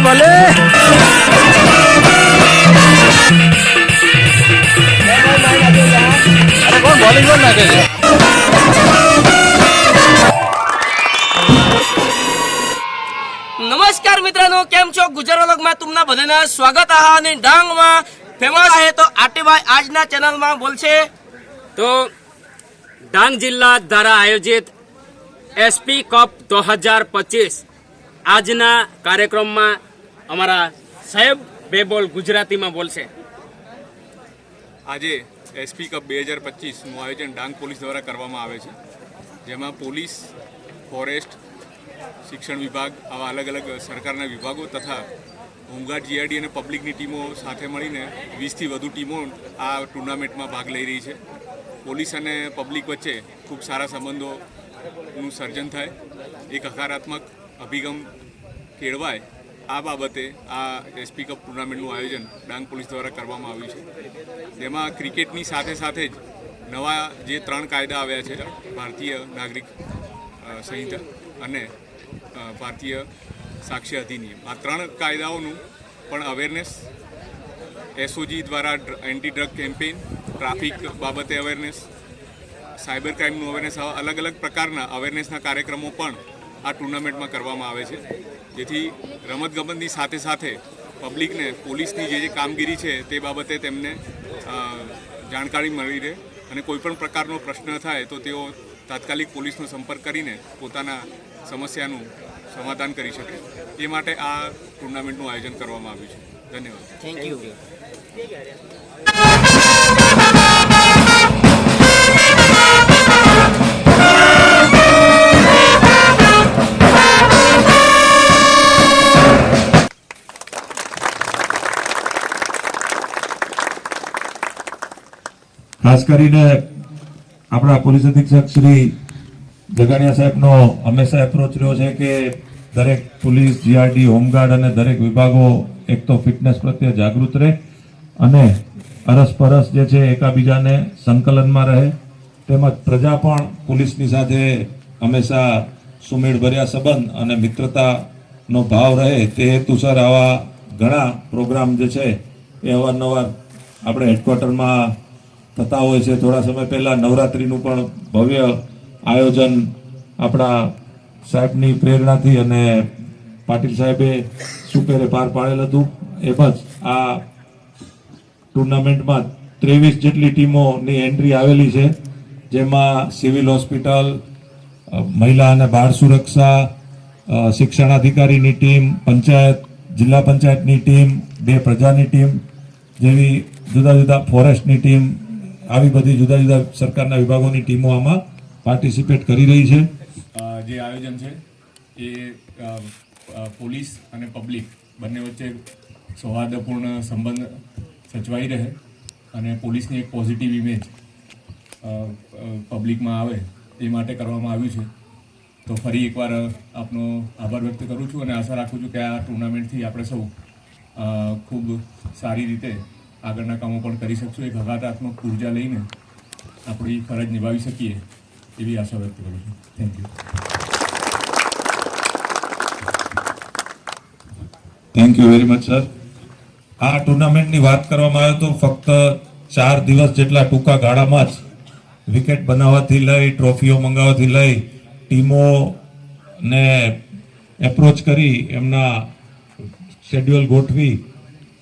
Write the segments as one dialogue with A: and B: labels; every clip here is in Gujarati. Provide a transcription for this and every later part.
A: ભલે.
B: નમસ્કાર મિત્રોનો, કેમ છો? ગુજરાતમાં તુમના બધાના સ્વાગત આહા અને ડાંગમાં ફેમસ હે તો આટીભાઈ આજના ચેનલમાં બોલશે.
C: તો ડાંગ જિલ્લા દ્વારા આયોજિત એસપી કપ દો હજાર પચીસ આજના કાર્યક્રમમાં અમારા સાહેબ બે બોલ ગુજરાતીમાં બોલશે.
D: આજે એસપી કપ બે હજાર પચીસનું આયોજન ડાંગ પોલીસ દ્વારા કરવામાં આવે છે. જેમાં પોલીસ, ફોરેસ્ટ, શિક્ષણ વિભાગ આવા અલગ અલગ સરકારના વિભાગો તથા હોમગાર્ડ જીઆરડી અને પબ્લિકની ટીમો સાથે મળીને વીસથી વધુ ટીમો આ ટુર્નામેન્ટમાં ભાગ લઈ રહી છે. પોલીસ અને પબ્લિક વચ્ચે ખૂબ સારા સંબંધોનું સર્જન થાય. એક હકારાત્મક અભિગમ કેળવાય આ બાબતે આ એસપી કપ ટુર્નામેન્ટનું આયોજન ડાંગ પોલીસ દ્વારા કરવામાં આવ્યું છે. જેમાં ક્રિકેટની સાથે સાથે જ નવા જે ત્રણ કાયદા આવ્યા છે, ભારતીય નાગરિક સંહિતા અને ભારતીય સાક્ષ્ય અધિનિયમ. આ ત્રણ કાયદાઓનું પણ અવેરનેસ એસઓજી દ્વારા એન્ટી ડ્રગ કેમ્પેઇન ટ્રાફિક બાબતે અવેરનેસ સાયબર ક્રાઇમનું અવેરનેસ આવા અલગ અલગ પ્રકારના અવેરનેસના કાર્યક્રમો પણ આ ટુર્નામેન્ટમાં કરવામાં આવે છે. જેથી રમતગમતની સાથે સાથે પબ્લિકને, પોલીસની જે જે કામગીરી છે તે બાબતે તેમને જાણકારી મળી રહે અને કોઈપણ પ્રકારનો પ્રશ્ન થાય તો તેઓ તાત્કાલિક પોલીસનો સંપર્ક કરીને પોતાના સમસ્યાનું સમાધાન કરી શકે. એ માટે આ ટુર્નામેન્ટનું આયોજન કરવામાં આવ્યું છે. ધન્યવાદ.
B: થેન્ક યુ
E: ખાસ કરીને આપણા પોલીસ અધિક્ષક શ્રી જગાણિયા સાહેબનો હંમેશા એપ્રોચ રહ્યો છે કે દરેક પોલીસ, જીઆરડી, હોમગાર્ડ અને દરેક વિભાગો એક તો ફિટનેસ પ્રત્યે જાગૃત રહે અને અરસપરસ જે છે એકાબીજાને સંકલનમાં રહે. તેમજ પ્રજા પણ પોલીસની સાથે હંમેશા સુમેળભર્યા સંબંધ અને મિત્રતાનો ભાવ રહે તે હેતુસર આવા ઘણા પ્રોગ્રામ જે છે એ અવારનવાર આપણે હેડક્વાર્ટરમાં થતા હોય છે. થોડા સમય પહેલા નવરાત્રિનું પણ ભવ્ય આયોજન આપણા સાહેબની પ્રેરણાથી અને પાટીલ સાહેબે સુપેરે પાર પાડેલ હતું. એમ જ આ ટુર્નામેન્ટમાં ત્રેવીસ જેટલી ટીમોની એન્ટ્રી આવેલી છે. જેમાં સિવિલ હોસ્પિટલ મહિલા અને બાળ સુરક્ષા શિક્ષણાધિકારીની ટીમ, પંચાયત, જિલ્લા પંચાયતની ટીમ, બે પ્રજાની ટીમ જેવી જુદા જુદા ફોરેસ્ટની ટીમ આવી બધી જુદા જુદા સરકારના વિભાગોની ટીમો આમાં પાર્ટિસિપેટ કરી રહી છે.
D: જે આયોજન છે એ પોલીસ અને પબ્લિક બંને વચ્ચે સૌહાર્દપૂર્ણ સંબંધ સચવાઈ રહે અને પોલીસની એક પોઝિટિવ ઇમેજ પબ્લિકમાં આવે એ માટે કરવામાં આવ્યું છે. તો ફરી એકવાર આપનો આભાર વ્યક્ત કરું છું અને આશા રાખું છું કે આ ટુર્નામેન્ટથી આપણે સૌ ખૂબ સારી રીતે આગળના કામો પણ કરી શકશું. એક હકારાત્મક ઊર્જા લઈને આપણી ફરજ નિભાવી શકીએ એવી આશા વ્યક્ત કરું છું. Thank you
E: thank you very much sir આ ટુર્નામેન્ટની વાત કરવામાં આવે તો ફક્ત ચાર દિવસ જેટલા ટૂંકા ગાળામાં જ વિકેટ બનાવવાથી લઈ, ટ્રોફીઓ મંગાવવાથી લઈ ટીમોને એપ્રોચ કરી એમના શેડ્યુલ ગોઠવી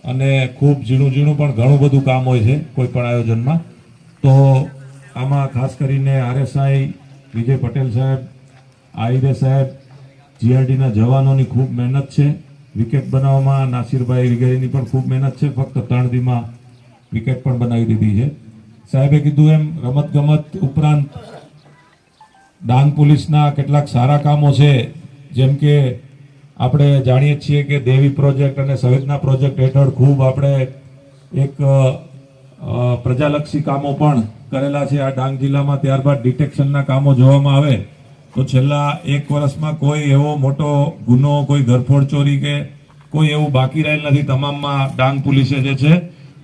E: અને ખૂબ ઝીણું ઝીણું પણ ઘણું બધું કામ હોય છે કોઈ પણ આયોજનમાં. તો આમાં ખાસ કરીને આરએસઆઈ વિજય પટેલ સાહેબ, આહિરે સાહેબ, જીઆરડીના જવાનોની ખૂબ મહેનત છે. વિકેટ બનાવવામાં નાસિરભાઈ વગેરેની પણ ખૂબ મહેનત છે. ફક્ત ત્રણ દીમાં વિકેટ પણ બનાવી દીધી છે. સાહેબે કીધું એમ રમત ગમત ઉપરાંત ડાંગ પોલીસના કેટલાક સારા કામો છે. જેમ કે આપણે જાણીએ છીએ કે દેવી પ્રોજેક્ટ અને સંવેદના પ્રોજેક્ટ હેઠળ ખૂબ આપણે એક પ્રજાલક્ષી કામો પણ કરેલા છે. આ ડાંગ જિલ્લામાં ત્યારબાદ ડિટેક્શનના કામો જોવામાં આવે તો છેલ્લા એક વર્ષમાં કોઈ એવો મોટો ગુનો, કોઈ ઘરફોડ ચોરી કે કોઈ એવું બાકી રહેલ નથી. તમામમાં ડાંગ પોલીસે જે છે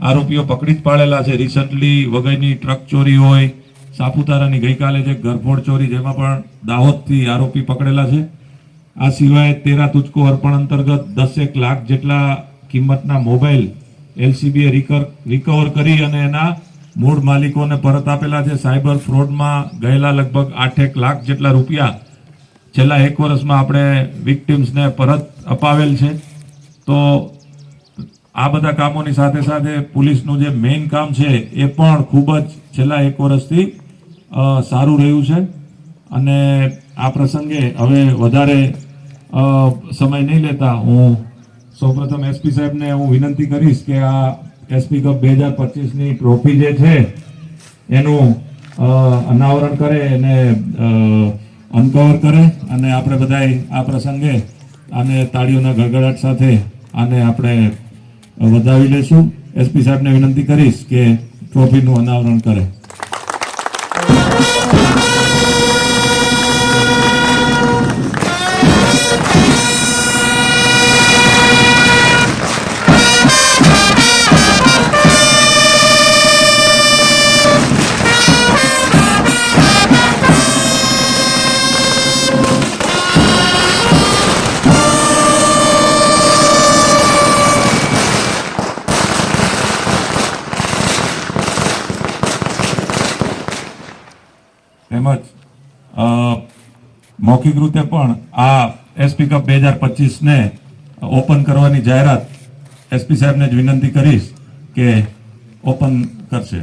E: આરોપીઓ પકડી જ પાડેલા છે. રિસન્ટલી વગરની ટ્રક ચોરી હોય, સાપુતારાની ગઈકાલે જે ઘરફોડ ચોરી જેમાં પણ દાહોદથી આરોપી પકડેલા છે. આ સિવાય તેરા તુચકો અર્પણ અંતર્ગત દસેક લાખ જેટલા કિંમતના મોબાઈલ એલસીબીએ રિકવર કરી અને એના મૂળ માલિકોને પરત આપેલા છે. સાયબર ફ્રોડમાં ગયેલા લગભગ આઠેક લાખ જેટલા રૂપિયા છેલ્લા એક વર્ષમાં આપણે વિક્ટિમ્સને પરત અપાવેલ છે. તો આ બધા કામોની સાથે સાથે પોલીસનું જે મેઇન કામ છે એ પણ ખૂબ જ છેલ્લા એક વર્ષથી સારું રહ્યું છે. અને આ પ્રસંગે હવે વધારે સમય નહીં લેતા હું સૌપ્રથમ એસપી સાહેબને હું વિનંતી કરીશ કે આ એસપી કપ બે હજાર પચીસની ટ્રોફી જે છે, એનું અનાવરણ કરે અને અનકવર કરે અને આપણે બધાય આ પ્રસંગે આને તાળીઓના ગડગડાટ સાથે આને આપણે વધાવી લેશું. એસપી સાહેબને વિનંતી કરીશ કે ટ્રોફીનું અનાવરણ કરે. તેમજ મૌખિક રીતે પણ આ એસપી કપ બે હજાર પચીસને ઓપન કરવાની જાહેરાત એસપી સાહેબને જ વિનંતી કરીશ કે ઓપન કરશે.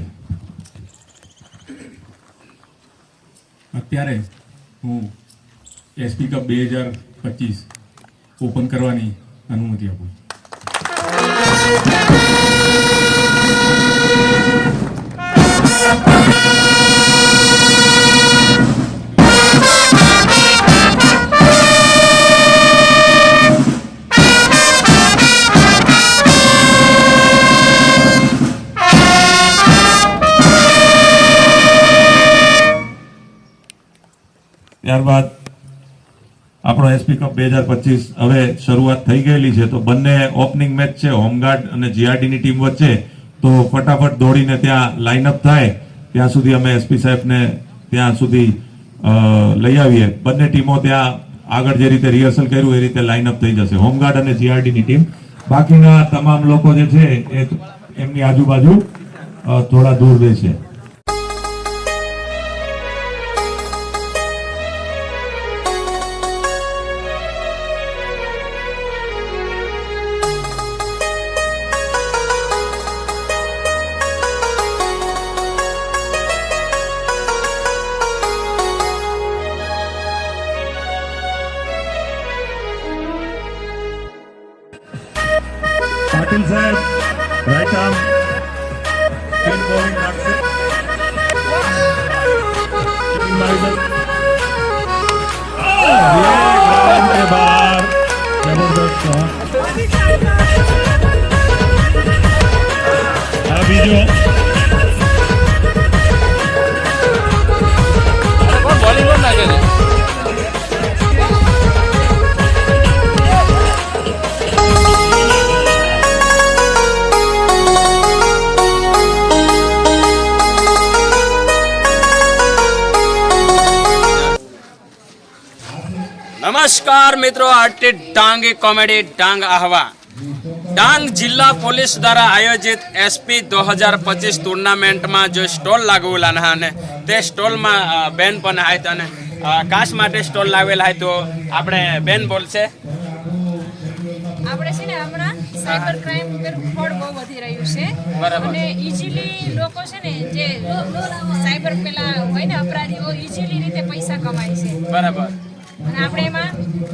F: અત્યારે હું એસપી કપ બે હજાર પચીસ ઓપન કરવાની અનુમતિ આપું
E: ત્યારબાદ આપણો એસપી કપ બે હજાર પચીસ હવે શરૂઆત થઈ ગયેલી છે, તો બંને ઓપનિંગ મેચ છે હોમગાર્ડ અને જીઆરડીની ટીમ વચ્ચે. તો ફટાફટ દોડીને ત્યાં લાઇનઅપ થાય. ત્યાં સુધી અમે એસપી સાહેબને ત્યાં સુધી લઈ આવીએ. બંને ટીમો ત્યાં આગળ જે રીતે રિહર્સલ કર્યું, એ રીતે લાઇનઅપ થઈ જશે. હોમગાર્ડ અને જીઆરડીની ટીમ બાકીના તમામ લોકો જે છે, એ એમની આજુબાજુ થોડા દૂર રહેશે.
C: નમસ્કાર મિત્રો આર્ટી ડાંગી કોમેડી ડાંગ આહવા ડાંગ જિલ્લા પોલીસ દ્વારા આયોજિત એસપી દો હજાર પચીસ ટુર્નામેન્ટમાં જો સ્ટોલ લાગવેલા અને તે સ્ટોલમાં બેન પણ હાય અને કાશ માટે સ્ટોલ લાવેલા હાય તો આપણે બેન બોલશે.
G: આપણે છે ને હમણાં સાયબર ક્રાઇમ વગેરે ફ્રોડ બહુ વધી રહ્યું છે. અને ઇઝીલી લોકો છે ને જે સાયબર પેલા હોય ને અપરાધીઓ ઇઝીલી રીતે પૈસા કમાય છે.
C: બરાબર.
G: અને આપણે એમાં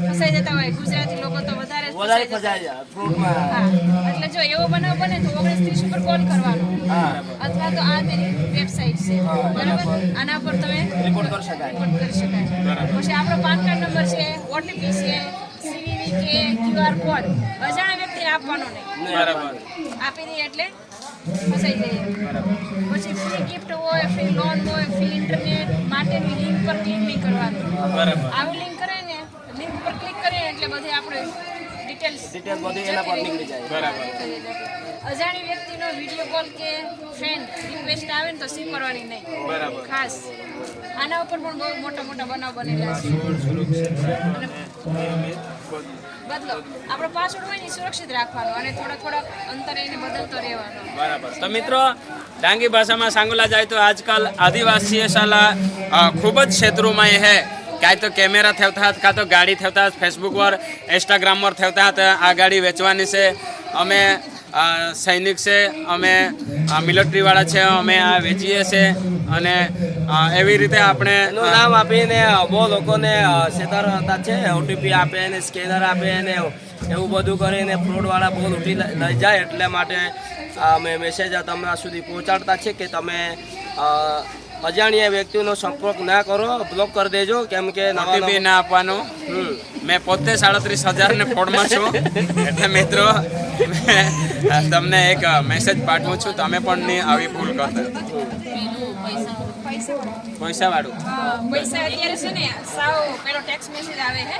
G: ફસાઈ જતા હોય. ગુજરાતી લોકો તો વધારે એટલે જો એવો બનાવ બને તો ઓગણીસ ત્રીસ ઉપર કોલ કરવાનો. અથવા તો આ તેની વેબસાઇટ છે. બરાબર? આના પર તમે
B: રિપોર્ટ કરી શકાય.
G: કરી શકાય. પછી આપણો પાન કાર્ડ નંબર છે ઓટીપી છે સીવીવી કે ક્યુઆર કોડ અજાણ્યા વ્યક્તિને આપવાનો નહીં.
C: બરાબર.
G: આપી દઈએ એટલે ફસાઈ જઈએ. પછી ફ્રી ગિફ્ટ હોય ફ્રી લોન હોય ફ્રી ઇન્ટરનેટ માટેની લિંક પર ક્લિક નહીં કરવાનું.
C: બરાબર.
G: આવી લિંક કરે ને લિંક પર ક્લિક કરીએ એટલે બધી આપણે ડિટેલ્સ
B: ડિટેલ બધી એના પર નીકળી જાય.
C: બરાબર.
G: અજાણી વ્યક્તિનો વીડિયો કોલ કે ફ્રેન્ડ રિક્વેસ્ટ આવે ને તો સીમ કરવાની નહીં.
C: બરાબર.
G: ખાસ. આના ઉપર પણ બહુ મોટા મોટા બનાવ બનેલા છે. બદલો. આપણો પાસવર્ડ હોય ને સુરક્ષિત રાખવાનો અને થોડો થોડો અંતરે એને બદલતો રહેવાનો.
C: બરાબર. તો મિત્રો ડાંગી ભાષામાં સાંગોલા જાય તો આજકાલ આદિવાસી શાળા ખૂબ જ ક્ષેત્રોમાં એ હે. કાંઈ તો કેમેરા થતા હતા કાં તો ગાડી થતા ફેસબુક પર ઇન્સ્ટાગ્રામ પર થતા હતા આ ગાડી વેચવાની છે. અમે સૈનિક છે અમે મિલિટરીવાળા છે અમે આ વેચીએ છીએ અને એવી રીતે આપણે
B: એનું નામ આપીને બહુ લોકોને છેતરતા છે ઓટીપી આપે ને સ્કેનર આપે ને એવું બધું કરીને ફ્રોડવાળા બહુ લૂંટી લઈ જાય એટલે માટે અમે મેસેજ તમારા સુધી પહોંચાડતા છે કે તમે અજાણ્યા વ્યક્તિનો સંપર્ક ના કરો બ્લોક કરી દેજો કેમ કે
C: ઓટીપી ના આપવાનું. મેં પોતે સાડત્રીસ હજારને ફોડમાં છું. એટલે મિત્રો તમને એક મેસેજ પાઠવું છું. તમે પણ નહીં આવી ભૂલ કરતા. પૈસા વાળું
G: પૈસા અત્યારે છે ને સાવ પેલો ટેક્સ મેસેજ આવે છે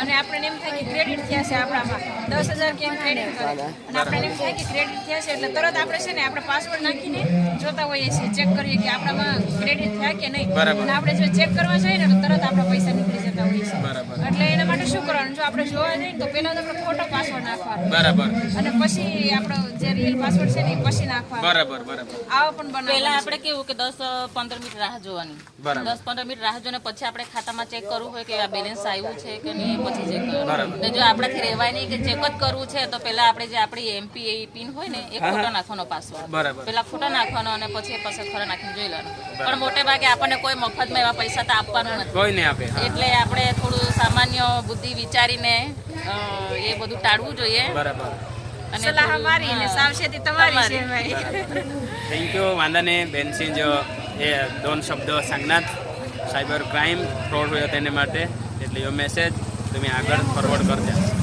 G: અને આપણે એમ થાય કે ક્રેડિટ થયા છે આપણામાં. દસ હજાર કેમ ક્રેડિટ કરે? અને આપણે એમ થાય કે ક્રેડિટ થયા છે એટલે તરત આપણે છે ને આપણે પાસવર્ડ નાખીને જોતા હોઈએ છીએ ચેક કરીએ કે આપણામાં ક્રેડિટ થયા કે નહીં. અને આપણે જો ચેક કરવા જઈએ ને તો તરત આપણા પૈસા નીકળી જતા હોઈએ છીએ. એટલે એના માટે શું કરવાનું? જો આપણે જોવા જઈએ તો પહેલા તો આપણે ખોટો પાસવર્ડ નાખવાનો.
C: બરાબર.
G: અને પછી આપણો જે રિયલ પાસવર્ડ છે ને એ પછી નાખવાનો.
C: બરાબર બરાબર.
G: આવો પણ બનાવ
H: પહેલા આપણે કેવું કે દસ પંદર મિનિટ રાહ જોવાની. દસ પંદર મિનિટ રાહ જોઈને પછી આપણે ખાતામાં ચેક કરવું હોય કે આ બેલેન્સ આવ્યું છે કે નહીં પછી ચેક કરવું જો આપણાથી રહેવાય નહીં કે ચેક જ કરવું છે તો પહેલા આપણે જે આપણી એમપી પિન હોય ને એ ખોટો નાખવાનો પાસવર્ડ
C: બરાબર.
H: પહેલા ખોટો નાખવાનો લેવાનો અને પછી પસંદ ખરો નાખીને જોઈ લેવાનો. પણ મોટે ભાગે આપણને કોઈ મફતમાં એવા પૈસા તો આપવાનું નથી.
C: કોઈ નહીં આપે
H: એટલે આપણે થોડું સામાન્ય બુદ્ધિ વિચારીને એ બધું ટાળવું જોઈએ.
C: બરાબર.
H: અને
G: સલાહ અમારી
H: ને
G: સાવચેતી તમારી. છે
C: થેન્ક યુ વાંદાને બેનસિંહ જો એ દોન શબ્દો સંજ્ઞાત સાયબર ક્રાઇમ ફ્રોડ હોય તેને માટે એટલે યો મેસેજ તમે આગળ ફોરવર્ડ કરજો.